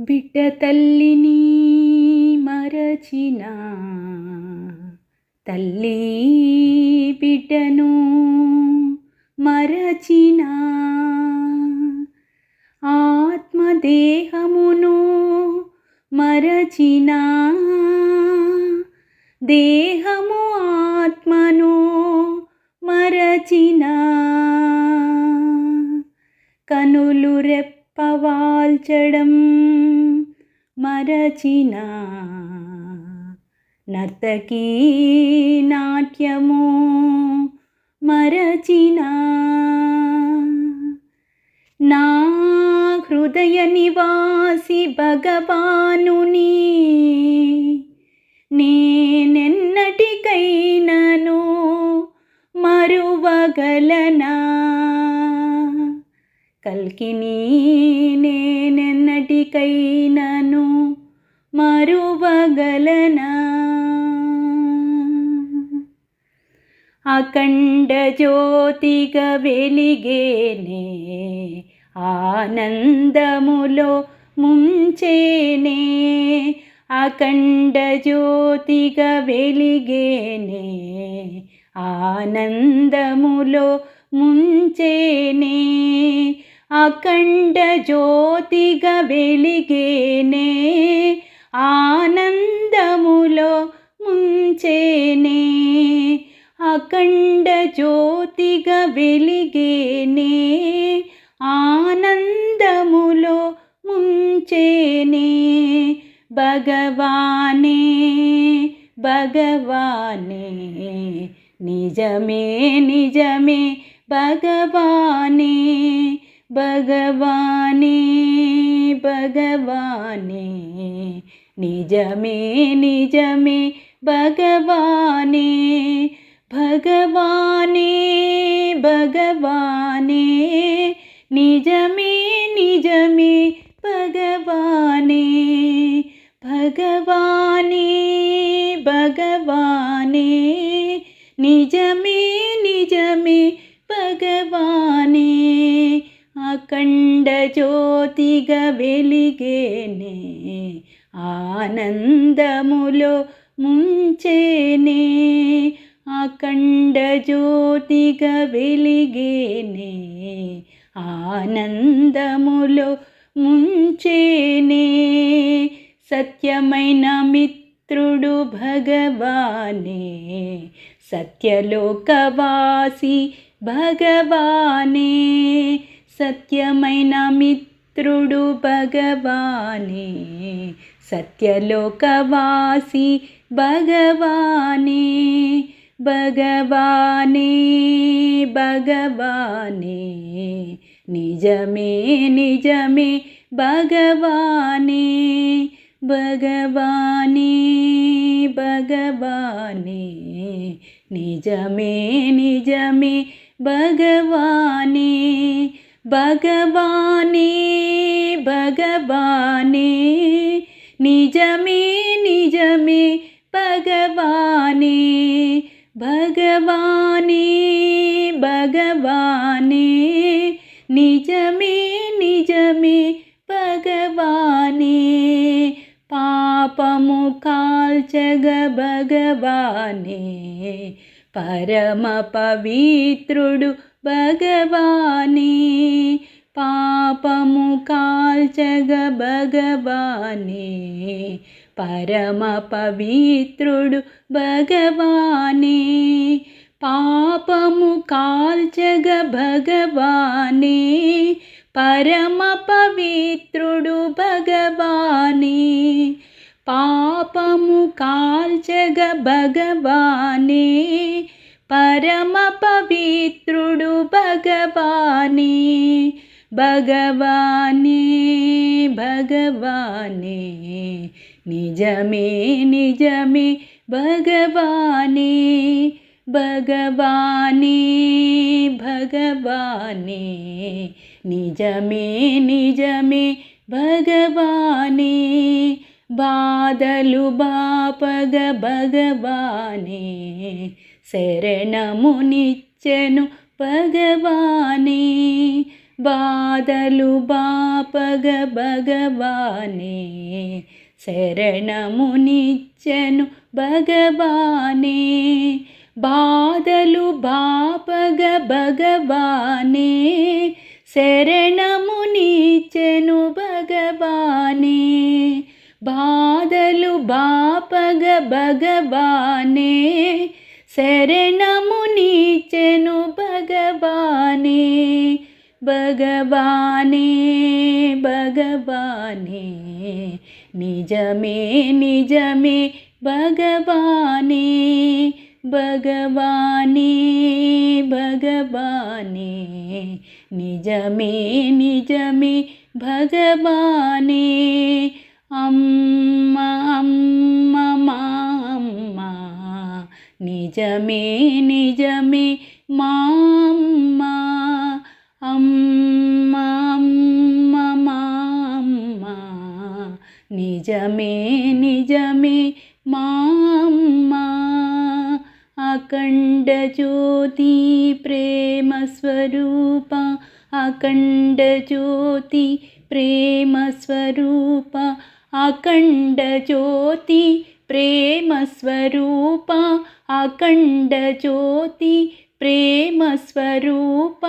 బిడ్డ తల్లిని మరచిన తల్లి బిడ్డను మరచిన. ఆత్మదేహమును మరచిన దేహము ఆత్మను మరచిన. కనులు పవాల్చడం మరచిన నర్తకీ నాట్యము మరచిన నా హృదయ నివాసి భగవానుని కల్కిని నేనెన్నటికైనను మరువగలనా? అఖండ జ్యోతిగా వెలిగేనే ఆనందములో ముంచేనే. అఖండ జ్యోతిగా వెలిగేనే ఆనందములో ముంచేనే. అఖండ జ్యోతిగా వెలిగేనే ఆనందములో ముంచేనే. అఖండ జ్యోతిగా వెలిగేనే ఆనందములో ముంచేనే. భగవానే భగవానే నిజమే నిజమే భగవానే. भगवाने भगवाने निजमे निजमे भगवाने भगवाने भगवाने निजमे అఖండ జ్యోతిగా వెలిగేనే ఆనందములో ముంచేనే అఖండ జ్యోతిగా వెలిగేనే ఆనందములో ముంచేనే సత్యమైన మిత్రుడు భగవానే సత్యలోకవాసి భగవానే సత్యమైన మిత్రుడు భగవానే సత్యలోకవాసి భగవానే భగవానే భగవానే నిజమే నిజమే భగవానే భగవానే భగవానే నిజమే నిజమే భగవానే भगवाने भगवाने निजमे निजमे भगवाने भगवाने भगवाने निजमे निजमे भगवाने पापमुकाल् भगवाने परमपवित्रुडु भगवी पापमुकाल् जग भगवानी परम पवत्रडु भगवाी पापमुकाल् जग भगवी परम पवितृडु भगवानी पापमुकाल् परमपवित्रुडु भगवाने भगवाने भगवाने निजमे निजमे भगवाने भगवाने भगवाने निजमे निजमे भगवाने। బాధలు బాపగ భగవానే శరణమునిచ్చెను భగవానే. బాధలు బాపగ భగవానే శరణమునిచ్చెను భగవానే. బాధలు బాపగ భగవానే శరణమునిచ్చెను భగవానే. బాధలు బాపగ భగవానే శరణమునిచ్చెను భగవానే భగవానే భగవానే నిజమే నిజమే భగవానే భగవానే భగవానే నిజమే నిజమే భగవానే అమ్మ అమ్మ మా అమ్మ నిజమే నిజమే మా అమ్మ. అమ్మ అమ్మ మా అమ్మ నిజమే నిజమే మా అమ్మ. అఖండ జ్యోతి ప్రేమ స్వరూప అఖండ జ్యోతి ప్రేమ స్వరూప అఖండ జ్యోతి ప్రేమ స్వరూప అఖండ జ్యోతి ప్రేమ స్వరూప.